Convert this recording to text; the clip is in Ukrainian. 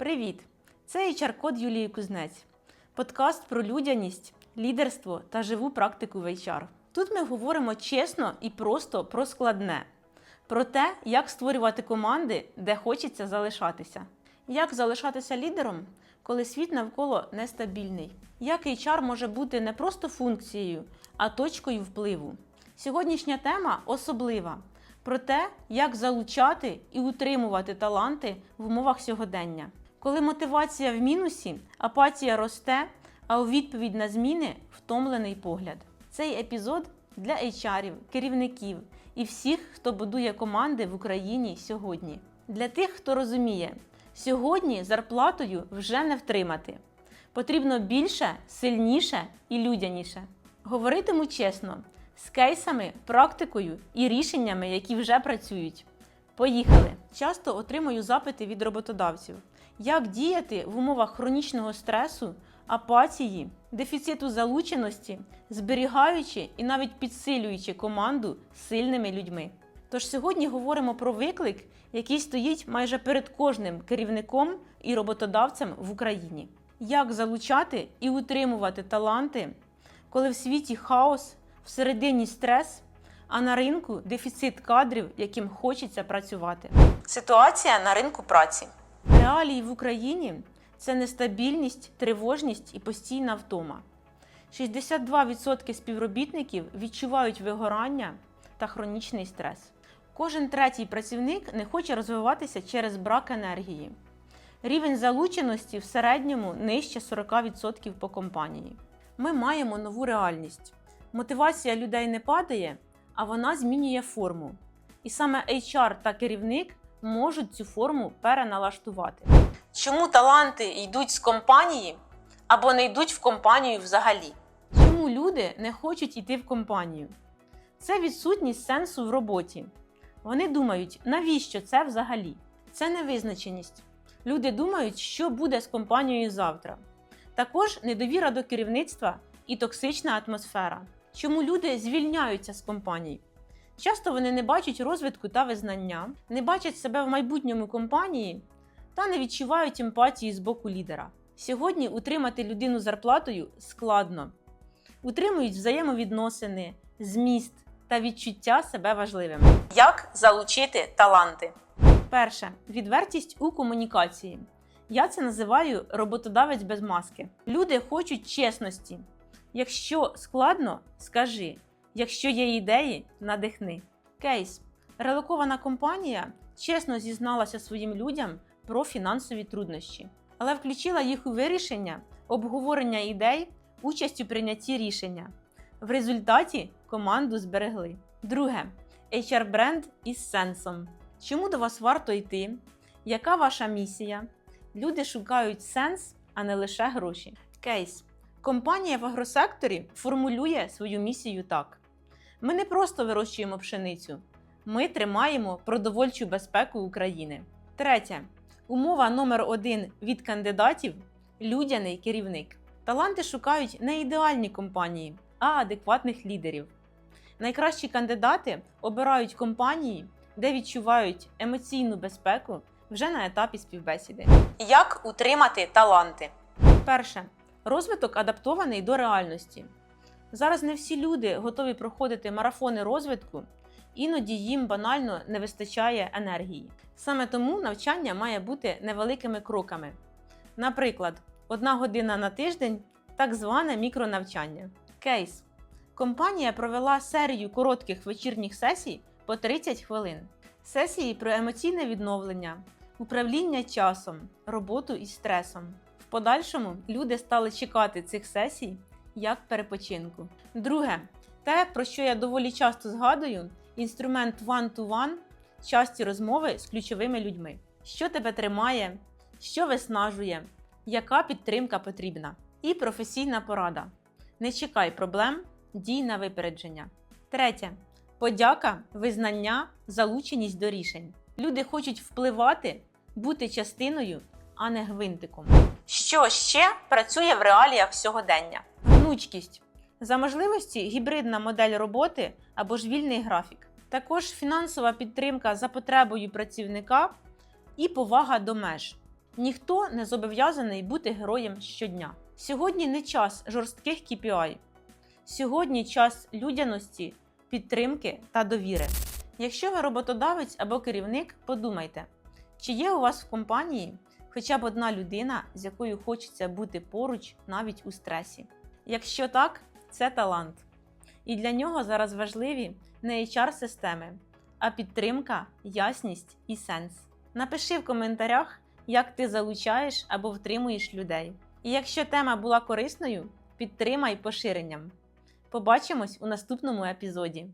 Привіт! Це HR-код Юлії Кузнець, подкаст про людяність, лідерство та живу практику в HR. Тут ми говоримо чесно і просто про складне, про те, як створювати команди, де хочеться залишатися, як залишатися лідером, коли світ навколо нестабільний, як HR може бути не просто функцією, а точкою впливу. Сьогоднішня тема особлива про те, як залучати і утримувати таланти в умовах сьогодення. Коли мотивація в мінусі, апатія росте, а у відповідь на зміни втомлений погляд. Цей епізод для HR, керівників і всіх, хто будує команди в Україні сьогодні. Для тих, хто розуміє, сьогодні зарплатою вже не втримати. Потрібно більше, сильніше і людяніше. Говоритиму чесно, з кейсами, практикою і рішеннями, які вже працюють. Поїхали! Часто отримую запити від роботодавців, як діяти в умовах хронічного стресу, апатії, дефіциту залученості, зберігаючи і навіть підсилюючи команду сильними людьми. Тож сьогодні говоримо про виклик, який стоїть майже перед кожним керівником і роботодавцем в Україні. Як залучати і утримувати таланти, коли в світі хаос, всередині стрес, а на ринку дефіцит кадрів, яким хочеться працювати. Ситуація на ринку праці. Реалії в Україні це нестабільність, тривожність і постійна втома. 62% співробітників відчувають вигорання та хронічний стрес. Кожен третій працівник не хоче розвиватися через брак енергії. Рівень залученості в середньому нижче 40% по компанії. Ми маємо нову реальність. Мотивація людей не падає, а вона змінює форму. І саме HR та керівник можуть цю форму переналаштувати. Чому таланти йдуть з компанії або не йдуть в компанію взагалі? Чому люди не хочуть йти в компанію? Це відсутність сенсу в роботі. Вони думають, навіщо це взагалі? Це невизначеність. Люди думають, що буде з компанією завтра. Також недовіра до керівництва і токсична атмосфера. Чому люди звільняються з компаній? Часто вони не бачать розвитку та визнання, не бачать себе в майбутньому компанії та не відчувають емпатії з боку лідера. Сьогодні утримати людину зарплатою складно, утримують взаємовідносини, зміст та відчуття себе важливим. Як залучити таланти? Перше відвертість у комунікації. Я це називаю роботодавець без маски. Люди хочуть чесності. Якщо складно, скажи. Якщо є ідеї, надихни. Кейс. Релокована компанія чесно зізналася своїм людям про фінансові труднощі, але включила їх у вирішення, обговорення ідей, участь у прийнятті рішення. В результаті команду зберегли. Друге HR бренд із сенсом. Чому до вас варто йти? Яка ваша місія? Люди шукають сенс, а не лише гроші. Кейс. Компанія в агросекторі формулює свою місію так: ми не просто вирощуємо пшеницю, ми тримаємо продовольчу безпеку України. Третє. Умова номер один від кандидатів людяний керівник. Таланти шукають не ідеальні компанії, а адекватних лідерів. Найкращі кандидати обирають компанії, де відчувають емоційну безпеку вже на етапі співбесіди. Як утримати таланти? Перше. Розвиток адаптований до реальності. Зараз не всі люди готові проходити марафони розвитку, іноді їм банально не вистачає енергії. Саме тому навчання має бути невеликими кроками. Наприклад, одна година на тиждень так зване мікронавчання. Кейс. Компанія провела серію коротких вечірніх сесій по 30 хвилин. Сесії про емоційне відновлення, управління часом, роботу із стресом. В подальшому люди стали чекати цих сесій як перепочинку. Друге, те, про що я доволі часто згадую, інструмент one-to-one, часті розмови з ключовими людьми. Що тебе тримає, що виснажує, яка підтримка потрібна. І професійна порада. Не чекай проблем, дій на випередження. Третє. Подяка, визнання, залученість до рішень. Люди хочуть впливати, бути частиною, а не гвинтиком. Що ще працює в реаліях сьогодення? Гнучкість. За можливості гібридна модель роботи або ж вільний графік. Також фінансова підтримка за потребою працівника і повага до меж. Ніхто не зобов'язаний бути героєм щодня. Сьогодні не час жорстких KPI. Сьогодні час людяності, підтримки та довіри. Якщо ви роботодавець або керівник, подумайте, чи є у вас в компанії хоча б одна людина, з якою хочеться бути поруч навіть у стресі. Якщо так, це талант. І для нього зараз важливі не HR-системи, а підтримка, ясність і сенс. Напиши в коментарях, як ти залучаєш або втримуєш людей. І якщо тема була корисною, підтримай поширенням. Побачимось у наступному епізоді.